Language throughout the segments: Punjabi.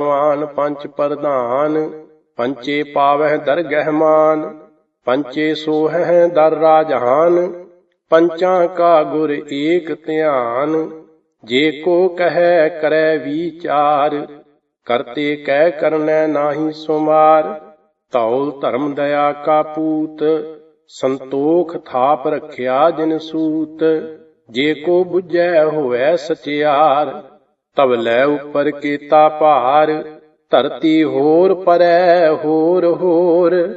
ਮਾਨ ਪੰਚ ਪ੍ਰਧਾਨ, ਪੰਚੇ ਪਾਵਹਿ ਦਰਗਹਿ ਮਾਨ, ਪੰਚੇ ਸੋਹਹਿ ਦਰ ਰਾਜਹਾਨ, ਪੰਚਾਂ ਕਾ ਗੁਰ ਏਕ ਧਿਆਨ, ਜੇ ਕੋ ਕਹੈ ਕਰੈ ਵਿਚਾਰ, ਕਰਤੇ ਕਹਿ ਕਰਨੈ ਨਾਹੀ ਸੁਮਾਰ, ਧੌਲ ਧਰਮ ਦਇਆ ਕਾ ਪੂਤ, ਸੰਤੋਖ ਥਾਪ ਰਖਿਆ ਜਿਨ ਸੂਤ, ਜੇ ਕੋ ਬੁਝੈ ਹੋਵੈ ਸਚਿਆਰ ਤਬ ਲੈ ਉਪਰ ਕੀਤਾ ਭਾਰ, ਧਰਤੀ ਹੋਰ ਪਰੈ ਹੋਰ ਹੋਰ।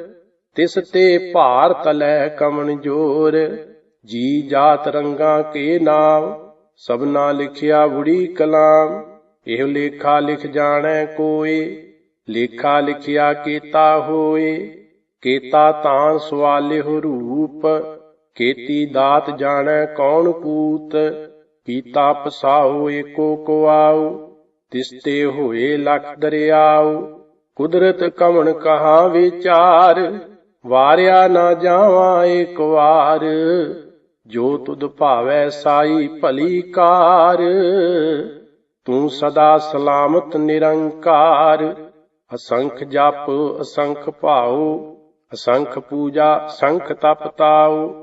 ਤਿਸ ਤੇ ਭਾਰ ਤਲੈ ਕਮਨ ਜੋਰ, ਜੀ ਜਾਤ ਰੰਗਾ ਕੇ ਨਾਮ, ਸਭਨਾ ਲਿਖਿਆ ਬੁੜੀ ਕਲਾਮ। ਇਹ ਲੇਖਾ ਲਿਖ ਜਾਣੈ ਕੋਏ, ਲੇਖਾ ਲਿਖਿਆ ਕੀਤਾ ਹੋਏ। ਕੀਤਾ ਤਾਂ ਸਵਾਲਿਹੁ ਰੂਪ ਕੀਤੀ ਦਾਤ ਜਾਣੈ ਕੌਣ ਕੂਤ। ਕੀਤਾ ਪਸਾਉ ਏਕੋ ਕੁਆਉ ਤਿਸਤੇ ਹੋਏ ਲਖ ਦਰਿਆਉ। ਕੁਦਰਤ ਕਵਣ ਕਹਾ ਵਿਚਾਰ, ਵਾਰਿਆ ਨਾ ਜਾਵਾਂ ਏਕ ਵਾਰ। ਜੋ ਤੁਧ ਭਾਵੈ ਸਾਈ ਭਲੀ ਕਾਰ, ਤੂੰ ਸਦਾ ਸਲਾਮਤ ਨਿਰੰਕਾਰ। ਅਸੰਖ ਜਪ, ਅਸੰਖ ਭਾਉ, ਅਸੰਖ ਪੂਜਾ ਸੰਖ ਤਪ ਤਾਉ।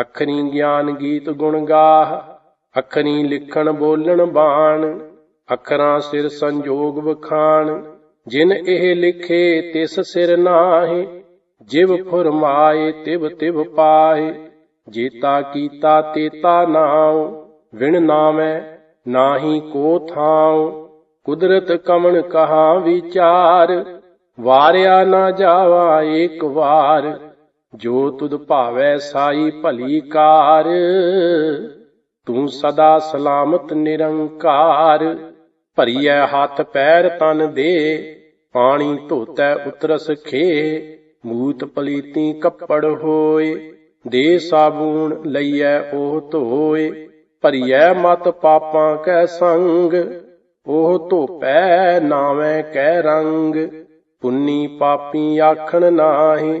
ਅਖਰੀ ਗਿਆਨ ਗੀਤ ਗੁਣ ਗਾਹ, ਅਖਰੀ ਲਿਖਣ ਬੋਲਣ ਬਾਣ, ਅਖਰਾਂ ਸਿਰ ਸੰਜੋਗ ਵਖਾਣ, ਜਿਨ ਇਹ ਲਿਖੇ ਤਿਸ ਸਿਰ ਨਾਹੀ, ਜਿਵ ਫੁਰਮਾਏ ਤਿਵ ਤਿਵ ਪਾਹੇ, ਜੀਤਾ ਕੀਤਾ ਤੇਤਾ ਨਾਉ, ਵਿਣ ਨਾਮੈ ਨਾਹੀ ਕੋ ਥਾਉ, ਕੁਦਰਤ ਕਮਣ ਕਹਾ ਵਿਚਾਰ, ਵਾਰਿਆ ਨਾ ਜਾਵਾ ਏਕ ਵਾਰ। ਜੋ ਤੁਧ ਭਾਵੈ ਸਾਈ ਭਲੀ ਕਾਰ, ਤੂੰ ਸਦਾ ਸਲਾਮਤ ਨਿਰੰਕਾਰ। ਭਰੀਐ ਹੱਥ ਪੈਰ ਤਨ ਦੇ, ਪਾਣੀ ਧੋਤੈ ਉਤਰਸ ਖੇ। ਮੂਤ ਪਲੀਤੀ ਕੱਪੜ ਹੋਏ, ਦੇ ਸਾਬੂਨ ਲਈਐ ਉਹ ਧੋਏ। ਭਰੀਐ ਮਤ ਪਾਪਾਂ ਕੈ ਸੰਗ, ਉਹ ਧੋਪੈ ਨਾਵੇਂ ਕੈ ਰੰਗ। ਪੁੰਨੀ ਪਾਪੀ ਆਖਣ ਨਾਹੀ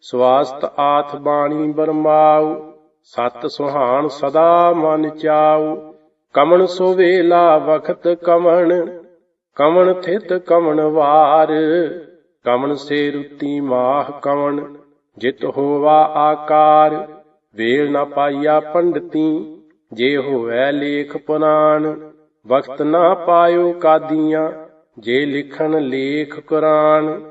ਸਵਾਸਤ ਆਥ ਬਾਣੀ ਬਰਮਾਉ, ਸਤ ਸੁਹਾਣ ਸਦਾ ਮਨ ਚਾਉ। ਕਮਣ ਸੋ ਵੇਲਾ ਵਖਤ ਕਮਣ ਕਮਣ ਥਿਤ ਕਮਣ ਵਾਰ। ਕਮਣ ਸੇ ਰੁਤੀ ਮਾਹ ਕਮਣ, ਜਿਤ ਹੋਵਾ ਆਕਾਰ। ਵੇਲ ਨਾ ਪਾਈਆ ਪੰਡਤੀ, ਜੇ ਹੋਵੈ ਲੇਖ ਪੁਰਾਣ। ਵਖਤ ਨਾ ਪਾਇਓ ਕਾਦੀਆਂ, ਜੇ ਲਿਖਣ ਲੇਖ ਕੁਰਾਨ।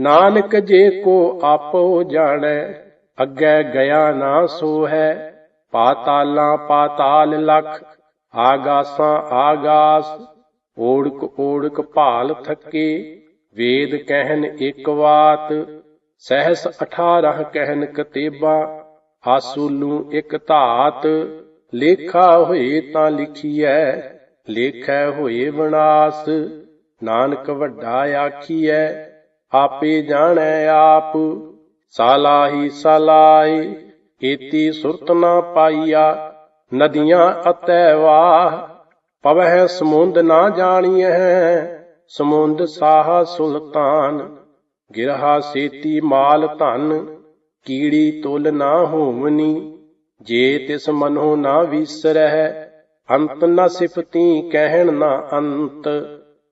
ਨਾਨਕ ਜੇ ਕੋ ਆਪੋ ਜਾਣੈ, ਅੱਗੇ ਗਿਆ ਨਾ ਸੋ ਹੈ ਪਾਤਾਲਾਂ ਪਾਤਾਲ ਲਖ, ਆਗਾਸਾਂ ਆਗਾਸ। ਓੜਕ ਓੜਕ ਭਾਲ ਥੱਕੇ, ਵੇਦ ਕਹਿਨ ਇੱਕ ਵਾਤ। ਸਹਿਸ 18 ਕਹਿਨ ਕਤੇਬਾ, ਆਸੂਲੂ ਇੱਕ ਧਾਤ। ਲੇਖਾ ਹੋਏ ਤਾਂ ਲਿਖੀਐ, ਲੇਖੈ ਹੋਏ ਵਿਨਾਸ਼। ਨਾਨਕ ਵੱਡਾ ਆਖੀਐ ਆਪੇ ਜਾਣੈ ਆਪ। ਸਾਲਾਹੀ ਸਲਾਈ ਏਤੀ ਸੁਰਤ ਨਾ ਪਾਈਆ। ਨਦੀਆਂ ਅਤੈ ਵਾਹ, ਪਵਹਿ ਸਮੁੰਦ ਨਾ ਜਾਣੀਐ। ਸਮੁੰਦ ਸਾਹ ਸੁਲਤਾਨ, ਗਿਰਹਾ ਸੇਤੀ ਮਾਲ ਧਨ। ਕੀੜੀ ਤੁਲ ਨਾ ਹੋਵਨੀ, ਜੇ ਤਿਸ ਮਨੋ ਨਾ ਵਿਸਰਹਿ। ਅੰਤ ਨ ਸਿਫਤੀ, ਕਹਿਣ ਨਾ ਅੰਤ।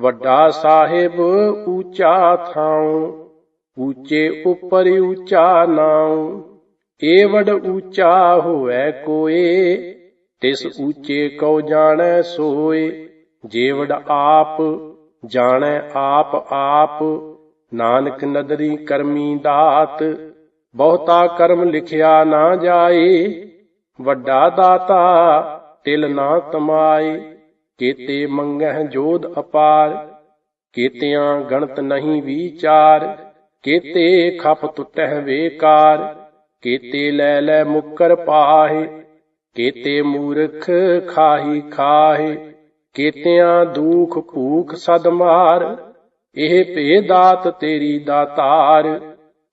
ਵੱਡਾ ਸਾਹਿਬ ਊਚਾ ਥਾਉ ਉੱਚੇ ਉਪਰ ਊਚਾ ਨਾਉ ਏਵੜ ਊਚਾ ਹੋਵੈ ਕੋਏ, ਤਿਸ ਉੱਚੇ ਕਉ ਜਾਣੈ ਸੋਏ। ਜੇਵੜ ਆਪ ਜਾਣੈ ਆਪ ਆਪ, ਨਾਨਕ ਨਦਰੀ ਕਰਮੀ ਦਾਤ। ਬਹੁਤਾ ਕਰਮ ਲਿਖਿਆ ਨਾ ਜਾਏ, ਵੱਡਾ ਦਾਤਾ ਤਿਲ ਨਾ ਤਮਾਏ ਕੀਤੇ ਮੰਗਹਿ ਜੋਧ ਅਪਾਰ, ਕੀਤਿਆਂ ਗਣਤ ਨਹੀਂ ਵਿਚਾਰ, ਕੀਤੇ ਖਪ ਟੁੱਟਹਿ ਵੇਕਾਰ, ਕੀਤੇ ਲੈ ਲੈ ਮੁਕਰ ਪਾਹੇ, ਕੀਤੇ ਮੂਰਖ ਖਾਹੀ ਖਾਹੇ, ਕੇਤਿਆਂ ਦੁਖ ਭੂਖ ਸਦ ਮਾਰ, ਇਹ ਭੇ ਦਾਤ ਤੇਰੀ ਦਾਤਾਰ,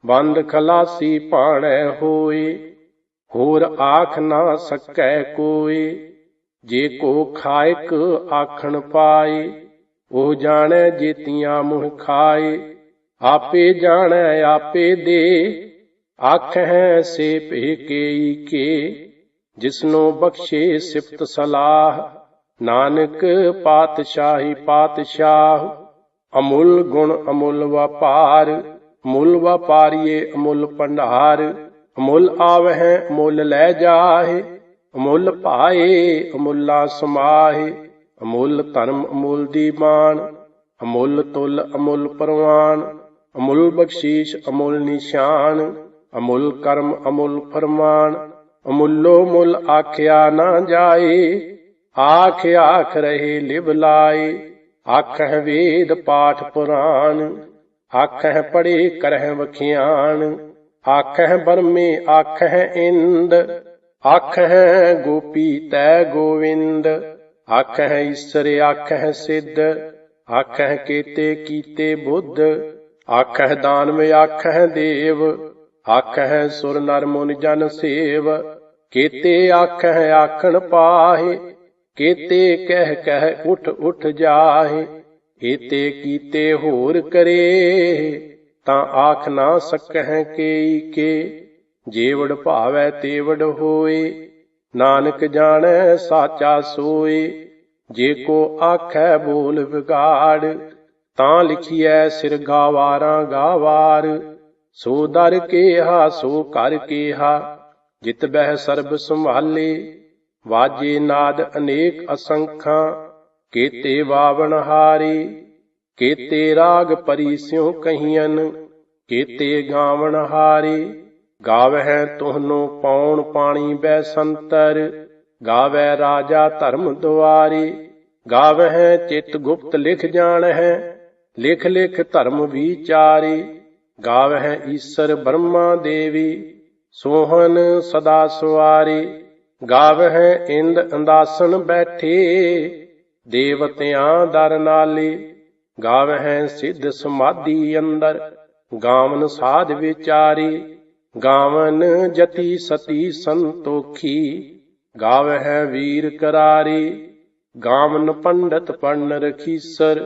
ਬੰਦ ਖਲਾਸੀ ਪਾਣੈ ਹੋਏ, ਹੋਰ ਆਖ ਨਾ ਸਕੈ ਕੋਏ। ਜੇ ਕੋ ਖਾਇਕ ਆਖਣ ਪਾਏ, ਉਹ ਜਾਣੈ ਜੇਤੀਆਂ ਮੁਹ ਖਾਏ। ਆਪੇ ਜਾਣੈ, ਆਪੇ ਦੇ ਆਖ ਹੈ ਸੇ ਭੇ ਕੇਈ ਕੇ। ਜਿਸਨੋ ਬਖਸ਼ੇ ਸਿਫਤ ਸਲਾਹ, ਨਾਨਕ ਪਾਤਸ਼ਾਹੀ ਪਾਤਸ਼ਾਹ, ਅਮੁੱਲ ਗੁਣ ਅਮੁੱਲ ਵਪਾਰ ਮੁੱਲ ਵਪਾਰੀਏ ਅਮੁੱਲ ਭੰਡਾਰ, ਅਮੁੱਲ ਆਵਹਿ ਮੁੱਲ ਲੈ ਜਾਹੇ। ਅਮੁੱਲ ਭਾਏ, ਅਮੁੱਲਾ ਸਮਾਹੇ, ਅਮੁੱਲ ਧਰਮ ਅਮੁੱਲ ਦੀਵਾਨ ਅਮੁੱਲ ਤੁਲ ਅਮੁੱਲ ਪਰਵਾਨ, ਅਮੁੱਲ ਬਖਸ਼ੀਸ਼ ਅਮੁੱਲ ਨਿਸ਼ਾਨ, ਅਮੁੱਲ ਕਰਮ ਅਮੁੱਲ ਫਰਮਾਨ, ਅਮੁੱਲੋ ਮੁੱਲ ਆਖਿਆ ਨਾ ਜਾਏ, ਆਖ ਆਖ ਰਹੇ ਲਿਵ ਲਾਏ, ਆਖਹਿ ਵੇਦ ਪਾਠ ਪੁਰਾਣ, ਆਖਹਿ ਪੜੇ ਕਰਹਿ ਵਖਿਆਣ, ਆਖਹਿ ਬਰਮੇ ਆਖਹਿ ਇੰਦ ਆਖ ਹੈ ਗੋਪੀ ਤੈ ਗੋਵਿੰਦ ਆਖ ਹੈ ਈਸਰ ਆਖ ਹੈ ਸਿੱਧ, ਆਖਹਿ ਕੀਤੇ ਕੀਤੇ ਬੁੱਧ, ਆਖਹਿ ਦਾਨਵ, ਆਖਹਿ ਦੇਵ ਹੈ ਸੁਰ ਨਰ ਮੁਨ ਜਨ ਸੇਵ, ਕੀਤੇ ਹੈ ਆਖਣ ਪਾਹੇ, ਕੀਤੇ ਕਹਿ ਕਹਿ ਉਠ ਉਠ ਜਾਹੇ, ਏਤੇ ਕੀਤੇ ਹੋਰ ਕਰੇ, ਤਾਂ ਆਖ ਨਾ ਸਕਹਿ ਕੇਈ ਕੇ। ਜੇਵੜ ਭਾਵੈ ਤੇਵੜ ਹੋਏ, ਨਾਨਕ ਜਾਣੈ ਸਾਚਾ ਸੋਏ, ਜੇ ਕੋ ਆਖੈ ਬੋਲ ਵਿਗਾੜ, ਤਾਂ ਲਿਖੀਐ ਸਿਰ ਗਾਵਾਰਾਂ ਗਾਵਾਰ, ਸੋ ਦਰ ਕੇਹਾ, ਸੋ ਕਰ ਕੇਹਾ, ਜਿਤ ਬਹਿ ਸਰਬ ਸੰਭਾਲੇ, ਵਾਜੇ ਨਾਦ ਅਨੇਕ ਅਸੰਖਾਂ, ਕੀਤੇ ਵਾਵਣ ਹਾਰੀ, ਕੀਤੇ ਰਾਗ ਪਰੀ ਸਿਉ ਕਹੀਆਂ ਕੀਤੇ ਗਾਵਣ ਹਾਰੀ। ਗਾਵਹਿ ਤੁਹਨੋ ਪੌਣ ਪਾਣੀ ਬੈ ਸੰਤਰ ਗਾਵੈ ਰਾਜਾ ਧਰਮ ਦੁਆਰੀ, ਗਾਵਹਿ ਚਿਤ ਗੁਪਤ ਲਿਖ ਜਾਣਹਿ, ਲਿਖ ਲਿਖ ਧਰਮ ਵਿਚਾਰੀ, ਗਾਵਹਿ ਈਸਰ ਬ੍ਰਹਮਾ ਦੇਵੀ ਸੋਹਨ ਸਦਾ ਸਵਾਰੀ, ਗਾਵਹਿ ਇੰਦ ਅੰਦਾਸਨ ਬੈਠੇ, ਦੇਵਤਿਆਂ ਦਰ ਨਾਲੇ, ਗਾਵਹਿ ਸਿੱਧ ਸਮਾਧੀ ਅੰਦਰ, ਗਾਵਨ ਸਾਧ ਵਿਚਾਰੀ ਗਾਵਨ ਜਤੀ ਸਤੀ ਸੰਤੋਖੀ, ਗਾਵਹਿ ਵੀਰ ਕਰਾਰੀ, ਗਾਵਨ ਪੰਡਤ ਪੜਨ ਰਖੀਸਰ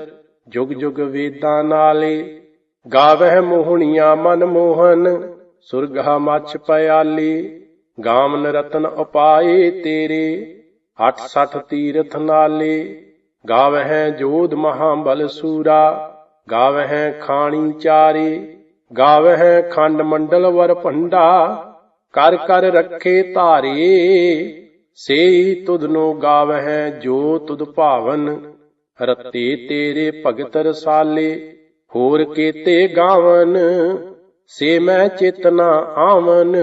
ਜੁਗ ਜੁਗ ਵੇਦਾਂ ਨਾਲੇ, ਗਾਵਹਿ ਮੋਹਣੀਆਂ ਮਨ ਮੋਹਨ, ਸੁਰਗਾ ਮਛ ਪਿਆਲੇ ਗਾਮਨ ਰਤਨ ਉਪਾਏ ਤੇਰੇ 86 ਤੀਰਥ ਨਾਲੇ, ਗਾਵਹਿ ਜੋਧ ਮਹਾਬਲ ਸੂਰਾ, ਗਾਵਹਿ ਖਾਣੀ ਚਾਰੇ ਗਾਵਹਿ ਖੰਡ ਮੰਡਲ ਵਰ ਭੰਡਾ, ਕਰ ਕਰ ਰੱਖੇ ਧਾਰੇ, ਸੇਈ ਤੁਧਨੋ ਗਾਵਹਿ ਜੋ ਤੁਧ ਭਾਵਨ, ਰਤੇ ਤੇਰੇ ਭਗਤ ਰਸਾਲੇ, ਹੋਰ ਕੀਤੇ ਗਾਵਨ, ਸੇ ਮੈਂ ਚੇਤਨਾ ਆਵਨ,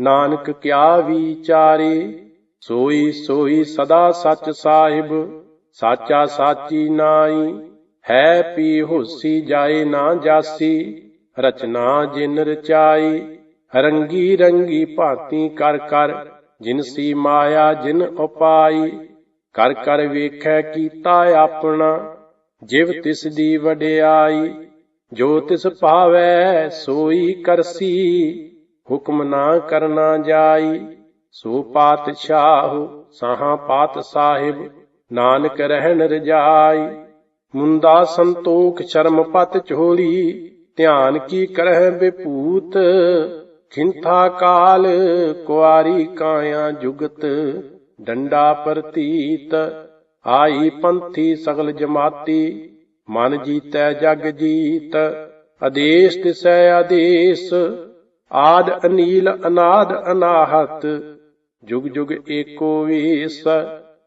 ਨਾਨਕ ਕਿਆ ਵਿਚਾਰੇ, ਸੋਈ ਸੋਈ ਸਦਾ ਸੱਚ ਸਾਹਿਬ, ਸਾਚਾ ਸਾਚੀ ਨਾਈ ਹੈ ਪੀ ਹੋਸੀ ਜਾਏ ਨਾ ਜਾਸੀ ਰਚਨਾ ਜਿਨ ਰਚਾਈ, ਰੰਗੀ ਰੰਗੀ ਭਾਂਤੀ ਕਰ ਕਰ, ਜਿਨ ਸੀ ਮਾਇਆ ਜਿਨ ਉਪਾਈ। ਕਰ ਕਰ ਵੇਖੈ ਕੀਤਾ ਆਪਣਾ, ਜਿਵ ਤਿਸ ਦੀ ਵਡਿਆਈ। ਜੋ ਤਿਸ ਭਾਵੈ ਸੋਈ ਕਰਸੀ, ਹੁਕਮ ਨਾ ਕਰਨਾ ਜਾਈ। ਸੋ ਪਾਤਸ਼ਾਹ ਸਾਹਾ ਪਾਤ ਸਾਹਿਬ, ਨਾਨਕ ਰਹਿਣ ਰਜਾਈ। ਮੁੰਦਾ ਸੰਤੋਖ ਸ਼ਰਮ ਪਤ ਝੋਲੀ ਧਿਆਨ ਕੀ ਕਰਹਿ ਬਿਪੂਤ? ਖਿੰਥਾ ਕਾਲ ਕੁਆਰੀ ਕਾਇਆ ਜੁਗਤ, ਡੰਡਾ ਪ੍ਰਤੀਤ। ਆਈ ਪੰਥੀ ਸਗਲ ਜਮਾਤੀ, ਮਨ ਜੀਤੈ ਜਗ ਜੀਤ। ਆਦੇਸ਼ ਤਿਸੈ ਆਦੇਸ਼, ਆਦ ਅਨੀਲ ਅਨਾਦ ਅਨਾਹਤ। ਜੁਗ ਜੁਗ ਏਕੋ ਵੇਸ